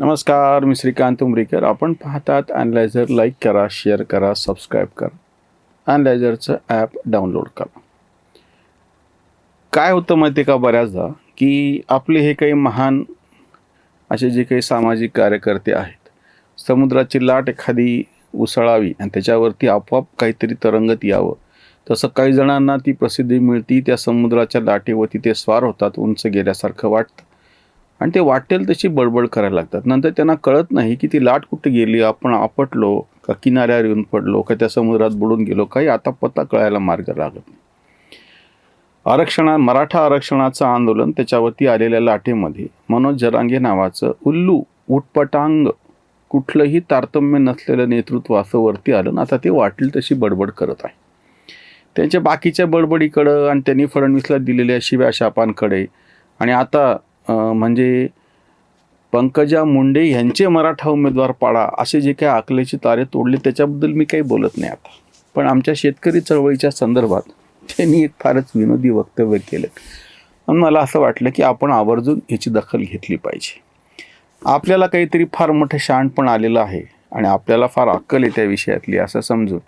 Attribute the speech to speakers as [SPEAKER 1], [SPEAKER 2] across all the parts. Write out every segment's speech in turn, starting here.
[SPEAKER 1] नमस्कार मी श्रीकांत उमरीकर. आपण पाहतात अनलायझर लाईक करा शेअर करा सबस्क्राईब करा. अनलायझरचं ॲप डाउनलोड करा. काय होतं माहिती आहे का बऱ्याचदा? की आपले हे काही महान असे जे काही सामाजिक कार्यकर्ते आहेत समुद्राची लाट एखादी उसळावी आणि त्याच्यावरती आपोआप काहीतरी तरंगत यावं. तसं काही जणांना ती प्रसिद्धी मिळती त्या समुद्राच्या लाटेवरती ते स्वार होतात उंच गेल्यासारखं वाटतं. आणि ते वाटेल तशी बडबड करायला लागतात. नंतर त्यांना कळत नाही की ती लाट कुठे गेली आपण आपटलो का किनाऱ्यावर येऊन पडलो का त्या समुद्रात बुडून गेलो काही आता पत्ता कळायला मार्ग लागत नाही. आरक्षणा मराठा आरक्षणाचं आंदोलन त्याच्यावरती आलेल्या लाटेमध्ये मनोज जरांगे नावाचं उल्लू उटपटांग कुठलंही तारतम्य नसलेलं नेतृत्व असं वरती आलं ना आता ते वाटेल तशी बडबड करत आहे. त्यांच्या बाकीच्या बडबडीकडं आणि त्यांनी फडणवीसला दिलेल्या शिव्या शापांकडे आणि आता म्हणजे पंकजा मुंडे यांचे मराठा उमेदवार पाडा असे जे काही आकलेचे तारे तोडले त्याच्याबद्दल मी काही बोलत नाही आता. पण आमच्या शेतकरी चळवळीच्या संदर्भात त्यांनी एक फारच विनोदी वक्तव्य केलं. आणि मला असं वाटलं की आपण आवर्जून याची दखल घेतली पाहिजे. आपल्याला काहीतरी फार मोठं शहाणपण आलेलं आहे आणि आपल्याला फार अक्कल आहे त्या विषयातली असं समजून.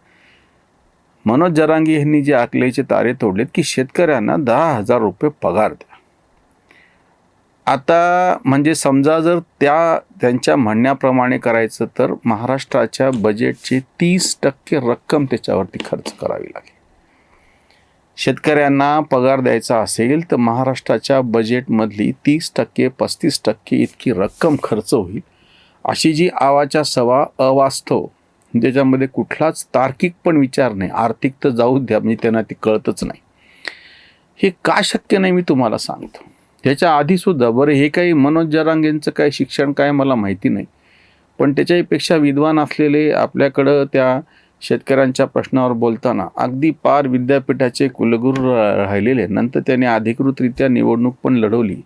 [SPEAKER 1] मनोज जरांगी यांनी जे आकलेचे तारे तोडलेत की शेतकऱ्यांना दहा हजार रुपये पगार द्या. आता म्हणजे समजा जर त्या त्यांच्या म्हणण्याप्रमाणे करायचं तर महाराष्ट्राच्या बजेटची तीस टक्के रक्कम त्याच्यावरती खर्च करावी लागेल. शेतकऱ्यांना पगार द्यायचा असेल तर महाराष्ट्राच्या बजेटमधली तीस टक्के पस्तीस टक्के इतकी रक्कम खर्च होईल. अशी जी आवाच्या सवा अवास्तव ज्याच्यामध्ये कुठलाच तार्किक पण विचार नाही आर्थिक तर जाऊ द्या म्हणजे त्यांना ती कळतच नाही. हे का शक्य नाही मी तुम्हाला सांगतो? त्याच्या आधीसुद्धा बरं हे काही मनोज जरांगेंचं काय शिक्षण काय मला माहिती नाही. पण त्याच्याहीपेक्षा विद्वान असलेले आपल्याकडं त्या शेतकऱ्यांच्या प्रश्नावर बोलताना अगदी पार विद्यापीठाचे कुलगुरू राहिलेले. नंतर त्याने अधिकृतरित्या निवडणूक पण लढवली.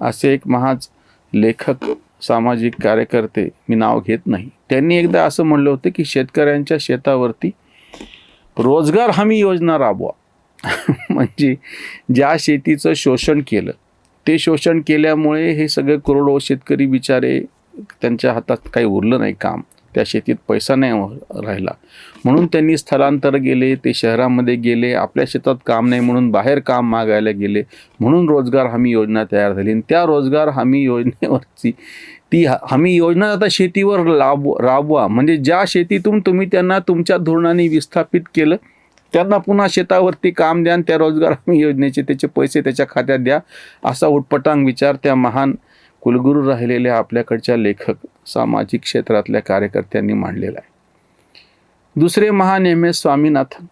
[SPEAKER 1] असे एक महाज लेखक सामाजिक कार्यकर्ते मी नाव घेत नाही. त्यांनी एकदा असं म्हणलं होतं की शेतकऱ्यांच्या शेतावरती रोजगार हमी योजना राबवा. म्हणजे ज्या शेतीचं शोषण केलं ते शोषण केल्यामुळे हे सगळे करोडो शेतकरी बिचारे त्यांच्या हातात काही उरलं नाही काम. त्या शेतीत पैसा नाही हो, राहिला. म्हणून त्यांनी स्थलांतर गेले ते शहरामध्ये गेले आपल्या शेतात काम नाही म्हणून बाहेर काम मागायला गेले. म्हणून रोजगार हमी योजना तयार झाली. आणि त्या रोजगार हमी योजनेवरची ती हमी योजना आता शेतीवर लाभ राबवा. म्हणजे ज्या शेतीतून तुम्ही त्यांना तुमच्या धोरणाने विस्थापित केलं त्यांना पुन्हा शेतावरती काम द्या आणि त्या रोजगार हमी योजनेचे त्याचे पैसे त्याच्या खात्यात द्या असा उटपटांग विचार त्या महान कुलगुरू राहिलेल्या आपल्याकडच्या लेखक सामाजिक क्षेत्रातल्या कार्यकर्त्यांनी मांडलेला आहे. दुसरे महान एम एस स्वामीनाथन.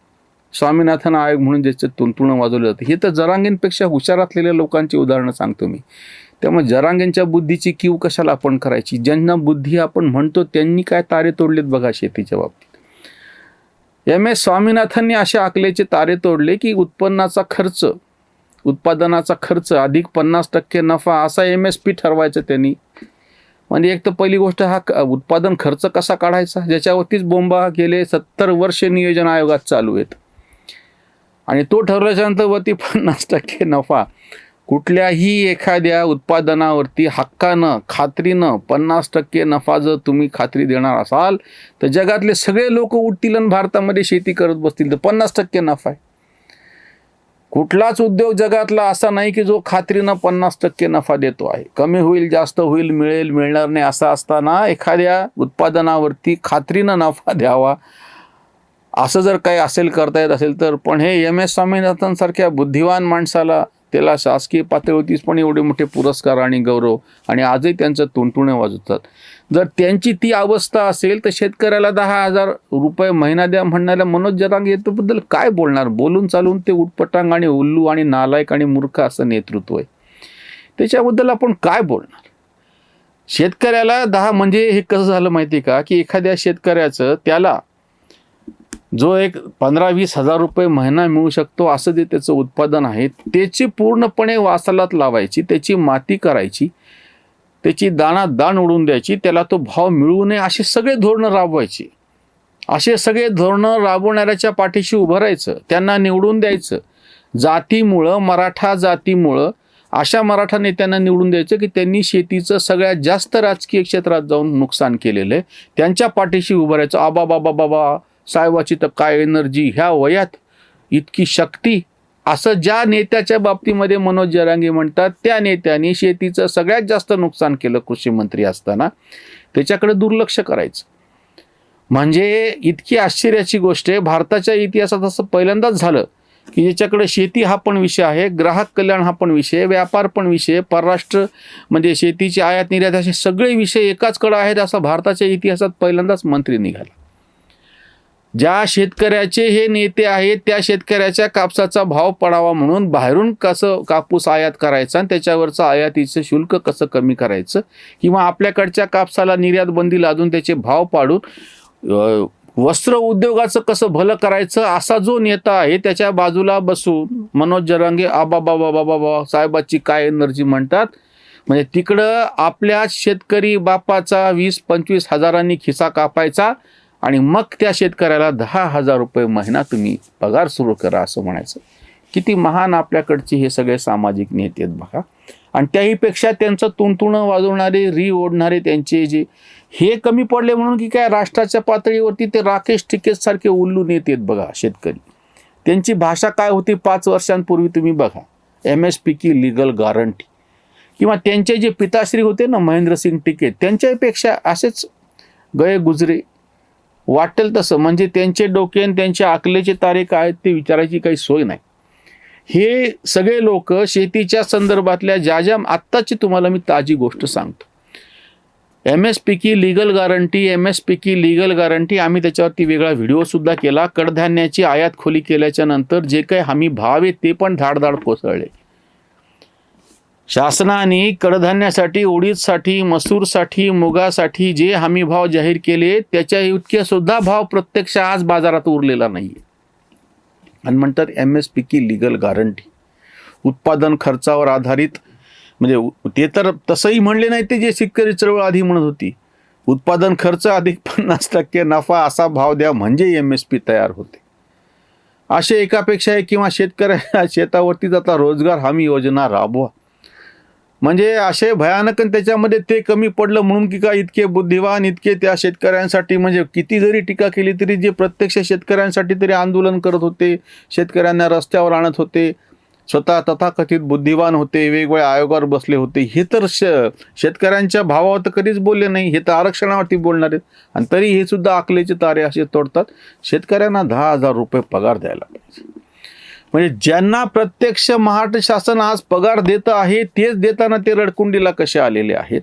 [SPEAKER 1] स्वामीनाथन आयोग म्हणून ज्याचं तुणतुणं वाजवलं जातं. हे तर जरांगेंपेक्षा हुशार असलेल्या लोकांची उदाहरणं सांगतो मी. त्यामुळे जरांगेंच्या बुद्धीची कीव कशाला आपण करायची? ज्यांना बुद्धी आपण म्हणतो त्यांनी काय तारे तोडलेत बघा शेतीच्या बाबतीत. एम एस स्वामीनाथनने असे आकलेचे तारे तोडले की उत्पन्नाचा खर्च उत्पादनाचा खर्च अधिक पन्नास टक्के नफा असा एम एस पी ठरवायचा त्यांनी. म्हणजे एक तर पहिली गोष्ट हा क- उत्पादन खर्च कसा काढायचा? ज्याच्यावरतीच बोंबा गेले सत्तर वर्ष नियोजन आयोगात चालू आहेत. आणि तो ठरवल्याच्यानंतर वरती पन्नास टक्के नफा. कुठल्याही एखाद्या उत्पादनावरती हक्कानं खात्रीनं पन्नास टक्के नफा जर तुम्ही खात्री देणार असाल तर जगातले सगळे लोक उठतील आणि भारतामध्ये शेती करत बसतील. तर पन्नास टक्के नफा आहे. कुठलाच उद्योग जगातला असा नाही की जो खात्रीनं पन्नास टक्के नफा देतो आहे. कमी होईल जास्त होईल मिळेल मिळणार नाही असं असताना एखाद्या उत्पादनावरती खात्रीनं नफा द्यावा. असं जर काही असेल करता येत असेल तर पण हे एम एस स्वामीनाथन सारख्या बुद्धिवान माणसाला त्याला शासकीय पातळीवरतीच पण एवढे मोठे पुरस्कार आणि गौरव आणि आजही त्यांचं तुंटुणे वाजवतात. जर त्यांची ती अवस्था असेल तर शेतकऱ्याला दहा हजार रुपये महिना द्या म्हणणाऱ्या मनोज जरांग याच्याबद्दल काय बोलणार? बोलून चालून ते उटपटांग आणि उल्लू आणि नालायक आणि मूर्ख असं नेतृत्व आहे. त्याच्याबद्दल आपण काय बोलणार? शेतकऱ्याला दहा म्हणजे हे कसं झालं माहिती आहे का? की एखाद्या शेतकऱ्याचं त्याला जो एक पंधरा वीस हजार रुपये महिना मिळू शकतो असं जे त्याचं उत्पादन आहे त्याची पूर्णपणे वासालात लावायची त्याची माती करायची त्याची दाणा दाण उडून द्यायची त्याला तो भाव मिळू नये असे सगळे धोरणं राबवायची. असे सगळे धोरणं राबवणाऱ्याच्या पाठीशी उभं राहायचं त्यांना निवडून द्यायचं. जातीमुळं मराठा जातीमुळं अशा मराठा नेत्यांना निवडून द्यायचं की त्यांनी शेतीचं सगळ्यात जास्त राजकीय क्षेत्रात जाऊन नुकसान केलेलं आहे. त्यांच्या पाठीशी उभं राहायचं आबा बाबा बाबा साहेबाची तर काय एनर्जी ह्या वयात? इतकी शक्ती? असं ज्या नेत्याच्या बाबतीमध्ये मनोज जरांगे म्हणतात त्या नेत्याने शेतीचं सगळ्यात जास्त नुकसान केलं कृषी मंत्री असताना. त्याच्याकडे दुर्लक्ष करायचं. म्हणजे इतकी आश्चर्याची गोष्ट आहे भारताच्या इतिहासात असं पहिल्यांदाच झालं की ज्याच्याकडे शेती हा पण विषय आहे ग्राहक कल्याण हा पण विषय व्यापार पण विषय परराष्ट्र म्हणजे शेतीची आयात निर्यात असे सगळे विषय एकाचकडे आहेत असा भारताच्या इतिहासात पहिल्यांदाच मंत्री निघाला ज्या शेतकऱ्याचे हे नेते आहेत त्या शेतकऱ्याच्या कापसाचा भाव पडावा म्हणून बाहेरून कसं कापूस आयात करायचा आणि त्याच्यावरचं आयातीचं शुल्क कसं कमी करायचं किंवा आपल्याकडच्या कापसाला निर्यात बंदी लादून त्याचे भाव पाडून वस्त्र उद्योगाचं कसं भलं करायचं असा जो नेता आहे त्याच्या बाजूला बसून मनोज जरांगे आबा बाबा बाबा बाबा साहेबाची काय एनर्जी म्हणतात? म्हणजे तिकडं आपल्या शेतकरी बापाचा वीस पंचवीस हजारांनी खिसा कापायचा आणि मग त्या शेतकऱ्याला दहा हजार रुपये महिना तुम्ही पगार सुरू करा असं म्हणायचं. किती महान आपल्याकडचे हे सगळे सामाजिक नेते आहेत बघा. आणि त्याहीपेक्षा त्यांचं तुणतुणं वाजवणारे री ओढणारे त्यांचे जे हे कमी पडले म्हणून की काय राष्ट्राच्या पातळीवरती ते राकेश टिकेत सारखे उल्लू नेते आहेत बघा शेतकरी. त्यांची भाषा काय होती पाच वर्षांपूर्वी तुम्ही बघा. एम एस पी की लिगल गॅरंटी किंवा त्यांचे जे पिताश्री होते ना महेंद्रसिंग टिकेत त्यांच्यापेक्षा असेच गये गुजरे वाटेल तसं. म्हणजे त्यांचे डोके आणि त्यांच्या आकलेचे तारे काय आहेत ते विचारायची काही सोय नाही. हे सगळे लोक शेतीच्या संदर्भातल्या ज्या ज्या आत्ताची तुम्हाला मी ताजी गोष्ट सांगतो. एम एस पी की legal guarantee M S P की लिगल गॅरंटी आम्ही त्याच्यावरती वेगळा व्हिडिओसुद्धा केला. कडधान्याची आयात खोली केल्याच्यानंतर जे काही हमी भाव आहे ते पण धाडधाड कोसळले. शासनाने कडधान्यासाठी उडीदसाठी मसूरसाठी मुगासाठी जे हमी भाव जाहीर केले त्याच्या इतके सुद्धा भाव प्रत्यक्ष आज बाजारात उरलेला नाही आणि म्हणतात एम एस पी की लिगल गॅरंटी उत्पादन खर्चावर आधारित म्हणजे उ- ते तर तसंही म्हणले नाही ते जे शेतकरी चळवळ आधी म्हणत होती. उत्पादन खर्च अधिक पन्नास टक्के नफा असा भाव द्या म्हणजे एम एस पी तयार होते. असे एकापेक्षा एक किंवा शेतकऱ्या शेतावरती जाता रोजगार हमी योजना राबवा. म्हणजे असे भयानक आणि त्याच्यामध्ये ते कमी पडलं म्हणून की का इतके बुद्धिवान इतके त्या शेतकऱ्यांसाठी म्हणजे किती जरी टीका केली तरी जे प्रत्यक्ष शेतकऱ्यांसाठी तरी आंदोलन करत होते शेतकऱ्यांना रस्त्यावर आणत होते स्वतः तथाकथित बुद्धिवान होते वेगवेगळ्या आयोगावर बसले होते. हे तर श शेतकऱ्यांच्या भावावर तर कधीच बोलले नाही. हे तर आरक्षणावरती बोलणार आहेत. आणि तरी हे सुद्धा आकलेचे तारे असे तोडतात. शेतकऱ्यांना दहा हजार रुपये पगार द्यायला पाहिजे. म्हणजे ज्यांना प्रत्यक्ष महाराष्ट्र शासन आज पगार देत आहे तेच देताना ते रडकुंडीला कसे आलेले आहेत?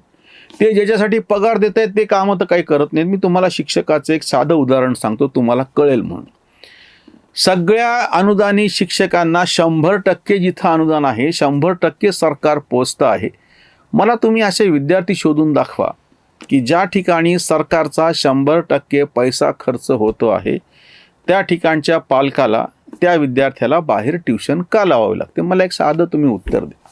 [SPEAKER 1] ते ज्याच्यासाठी पगार देत आहेत ते कामं तर काही करत नाहीत. मी तुम्हाला शिक्षकाचं एक साधं उदाहरण सांगतो तुम्हाला कळेल म्हणून. सगळ्या अनुदानी शिक्षकांना शंभर टक्के जिथं अनुदान आहे शंभर टक्के सरकार पोचतं आहे. मला तुम्ही असे विद्यार्थी शोधून दाखवा की ज्या ठिकाणी सरकारचा शंभर टक्के पैसा खर्च होतो आहे त्या ठिकाणच्या पालकाला त्या विद्यार्थ्याला बाहेर ट्युशन का लावावी लागते? मला एक साधं तुम्ही उत्तर द्या.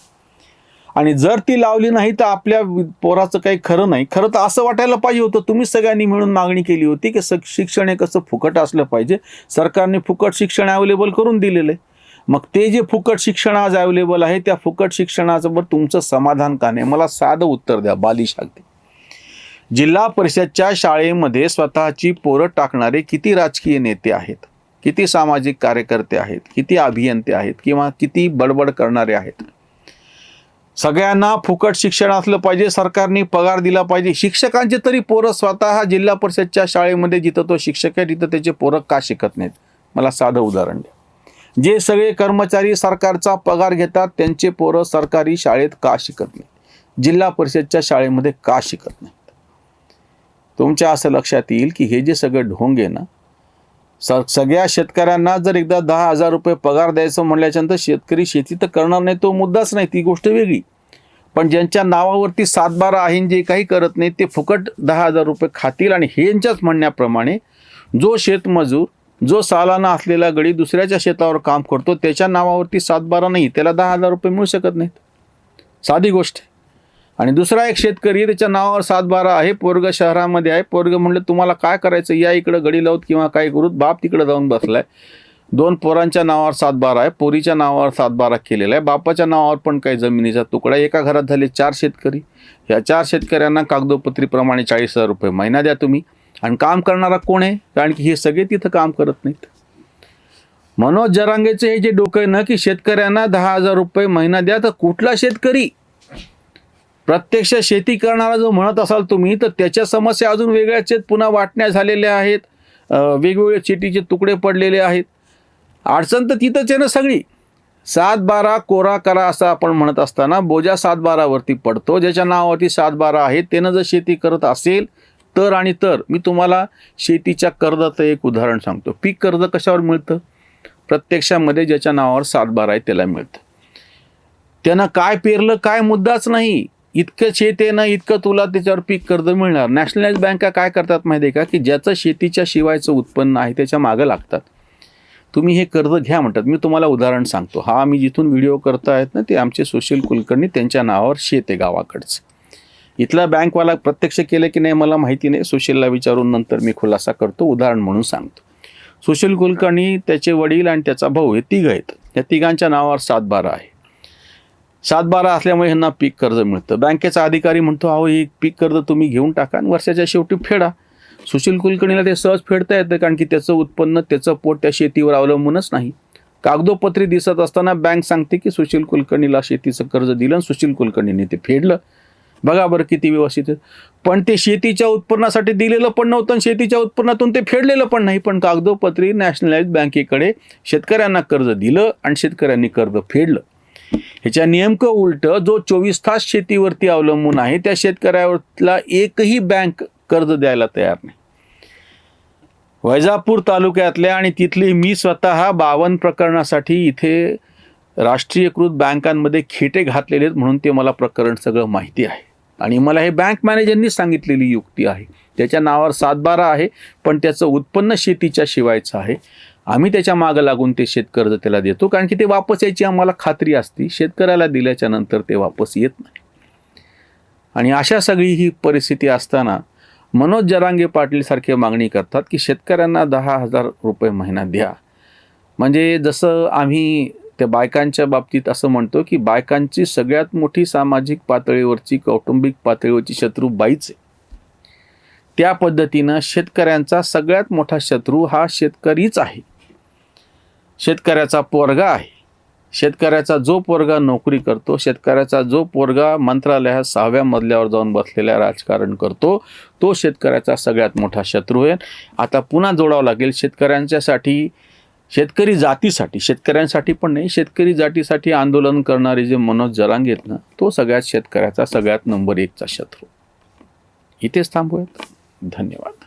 [SPEAKER 1] आणि जर ती लावली नाही तर आपल्या पोराचं काही खरं नाही. खरं तर असं वाटायला पाहिजे होतं. तुम्ही सगळ्यांनी मिळून मागणी केली होती की स- शिक्षण हे कसं फुकट असलं पाहिजे. सरकारने फुकट शिक्षण अवेलेबल करून दिलेलं आहे. मग ते जे फुकट शिक्षण आज अवेलेबल आहे त्या फुकट शिक्षणाचं तुमचं समाधान का नाही? मला साधं उत्तर द्या बालिश अगदी जिल्हा परिषदच्या शाळेमध्ये स्वतःची पोरं टाकणारे किती राजकीय नेते आहेत? किती सामाजिक कार्यकर्ते आहेत किती अभियंते आहेत किंवा किती बडबड करणारे आहेत? सगळ्यांना फुकट शिक्षण असलं पाहिजे सरकारने पगार दिला पाहिजे. शिक्षकांचे तरी पोरं स्वतः जिल्हा परिषदच्या शाळेमध्ये जिथं तो शिक्षक आहे तिथं त्याचे पोरं का शिकत नाहीत? मला साधं उदाहरण द्या. जे सगळे कर्मचारी सरकारचा पगार घेतात त्यांचे पोरं सरकारी शाळेत का शिकत नाहीत? जिल्हा परिषदच्या शाळेमध्ये का शिकत नाहीत? तुमच्या असं लक्षात येईल की हे जे सगळे ढोंग आहे ना स सगळ्या शेतकऱ्यांना जर एकदा दहा हजार रुपये पगार द्यायचं म्हणल्याच्यानंतर शेतकरी शेती तर करणार नाही तो मुद्दाच नाही ती गोष्ट वेगळी. पण ज्यांच्या नावावरती सातबारा आहे जे काही करत नाही ते फुकट दहा हजार रुपये खातील आणि हे यांच्याच म्हणण्याप्रमाणे जो शेतमजूर जो सालाना असलेला गडी दुसऱ्याच्या शेतावर काम करतो त्याच्या नावावरती सातबारा नाही त्याला दहा हजार रुपये मिळू शकत नाहीत. साधी गोष्ट आहे. आणि दुसरा एक शेतकरी त्याच्या नावावर सातबारा आहे पोरग शहरामध्ये आहे. पोरग म्हणलं तुम्हाला काय करायचं? या इकडं गडी लावत किंवा काय करूत? बाप तिकडं जाऊन बसलाय. दोन पोरांच्या नावावर सातबारा आहे पोरीच्या नावावर सातबारा केलेला आहे. बापाच्या नावावर पण काही जमिनीचा तुकडा एका घरात झाले चार शेतकरी. या चार शेतकऱ्यांना कागदोपत्रीप्रमाणे चाळीस हजार रुपये महिना द्या तुम्ही. आणि काम करणारा कोण आहे? कारण की हे सगळे तिथं काम करत नाहीत. मनोज जरांगेचे हे जे डोकं आहे ना की शेतकऱ्यांना दहा हजार रुपये महिना द्या तर कुठला शेतकरी प्रत्यक्ष शेती करणारा जो म्हणत असाल तुम्ही तर त्याच्या समस्या अजून वेगळ्याच आहेत पुन्हा वाटण्या झालेल्या आहेत. वेगवेगळे शेतीचे तुकडे पडलेले आहेत. अडचण तर तिथंच आहे ना सगळी. सात बारा कोरा करा असं आपण म्हणत असताना बोजा सात बारावरती पडतो. ज्याच्या नावावरती सात बारा आहे त्यानं जर शेती करत असेल तर आणि तर मी तुम्हाला शेतीच्या कर्जाचं एक उदाहरण सांगतो. पीक कर्ज कशावर मिळतं? प्रत्यक्षामध्ये ज्याच्या नावावर सात बारा आहे त्याला मिळतं. त्यानं काय पेरलं काय मुद्दाच नाही. इतकं शेत आहे ना इतकं तुला त्याच्यावर पीक कर्ज मिळणार. नॅशनलाइज बँका काय करतात माहिती आहे का? की ज्याचं शेतीच्या शिवायचं उत्पन्न आहे त्याच्या मागं लागतात. तुम्ही हे कर्ज घ्या म्हणतात. मी तुम्हाला उदाहरण सांगतो. हा मी जिथून व्हिडिओ करता आहेत ना ते आमचे सुशील कुलकर्णी त्यांच्या नावावर शेत आहे गावाकडचं. इथला बँकवाला प्रत्यक्ष केलं की नाही मला माहिती नाही. सुशीलला विचारून नंतर मी खुलासा करतो उदाहरण म्हणून सांगतो. सुशील कुलकर्णी त्याचे वडील आणि त्याचा भाऊ हे तिघ आहेत. या तिघांच्या नावावर सातबारा आहे. सातबारा असल्यामुळे ह्यांना पीक कर्ज मिळतं. बँकेचा अधिकारी म्हणतो अहो हे पीक कर्ज तुम्ही घेऊन टाका आणि वर्षाच्या शेवटी फेडा. सुशील कुलकर्णीला ते सहज फेडता येतं कारण की त्याचं उत्पन्न त्याचं पोट त्या शेतीवर अवलंबूनच नाही. कागदोपत्री दिसत असताना बँक सांगते की सुशील कुलकर्णीला शेतीचं कर्ज दिलं आणि सुशील कुलकर्णीने ते फेडलं. बघा बरं किती व्यवस्थित पण ते शेतीच्या उत्पन्नासाठी दिलेलं पण नव्हतं आणि शेतीच्या उत्पन्नातून ते फेडलेलं पण नाही. पण कागदोपत्री नॅशनलाइज बँकेकडे शेतकऱ्यांना कर्ज दिलं आणि शेतकऱ्यांनी कर्ज फेडलं. ह्याच्या नेमकं उलटं जो चोवीस तास शेतीवरती अवलंबून आहे त्या शेतकऱ्यावरला एकही बँक कर्ज द्यायला तयार नाही. वैजापूर तालुक्यातल्या आणि तिथली मी स्वतः बावन प्रकरणासाठी इथे राष्ट्रीयकृत बँकांमध्ये खेटे घातलेले आहेत म्हणून ते मला प्रकरण सगळं माहिती आहे. आणि मला हे बँक मॅनेजरनी सांगितलेली युक्ती आहे. त्याच्या नावावर सातबारा आहे पण त्याचं उत्पन्न शेतीच्या शिवायचं आहे. आम्ही त्याच्या मागं लागून ते शेतकर्ज त्याला देतो कारण की ते वापस यायची आम्हाला खात्री असती. शेतकऱ्याला दिल्याच्या नंतर ते वापस येत नाही. आणि अशा सगळी ही परिस्थिती असताना मनोज जरांगे पाटील सारखे मागणी करतात की शेतकऱ्यांना दहा हजार रुपये महिना द्या. म्हणजे जसं आम्ही त्या बायकांच्या बाबतीत असं म्हणतो की बायकांची सगळ्यात मोठी सामाजिक पातळीवरची कौटुंबिक पातळीवरची शत्रू बाईच आहे. त्या पद्धतीनं शेतकऱ्यांचा सगळ्यात मोठा शत्रू हा शेतकरीच आहे. शेतकऱ्याचा पोरगा आहे. शेतकऱ्याचा जो पोरगा नोकरी करतो शेतकऱ्याचा जो पोरगा मंत्रालयात सहाव्या मजल्यावर जाऊन बसलेला राजकारण करतो तो शेतकऱ्याचा सगळ्यात मोठा शत्रू आहे. आता पुन्हा जोडावं लागेल शेतकऱ्यांच्यासाठी शेतकरी जातीसाठी. शेतकऱ्यांसाठी पण नाही शेतकरी जातीसाठी आंदोलन करणारे जे मनोज जरांगे आहेत ना तो सगळ्यात शेतकऱ्याचा सगळ्यात नंबर एकचा शत्रू. इथेच थांबूयात. धन्यवाद.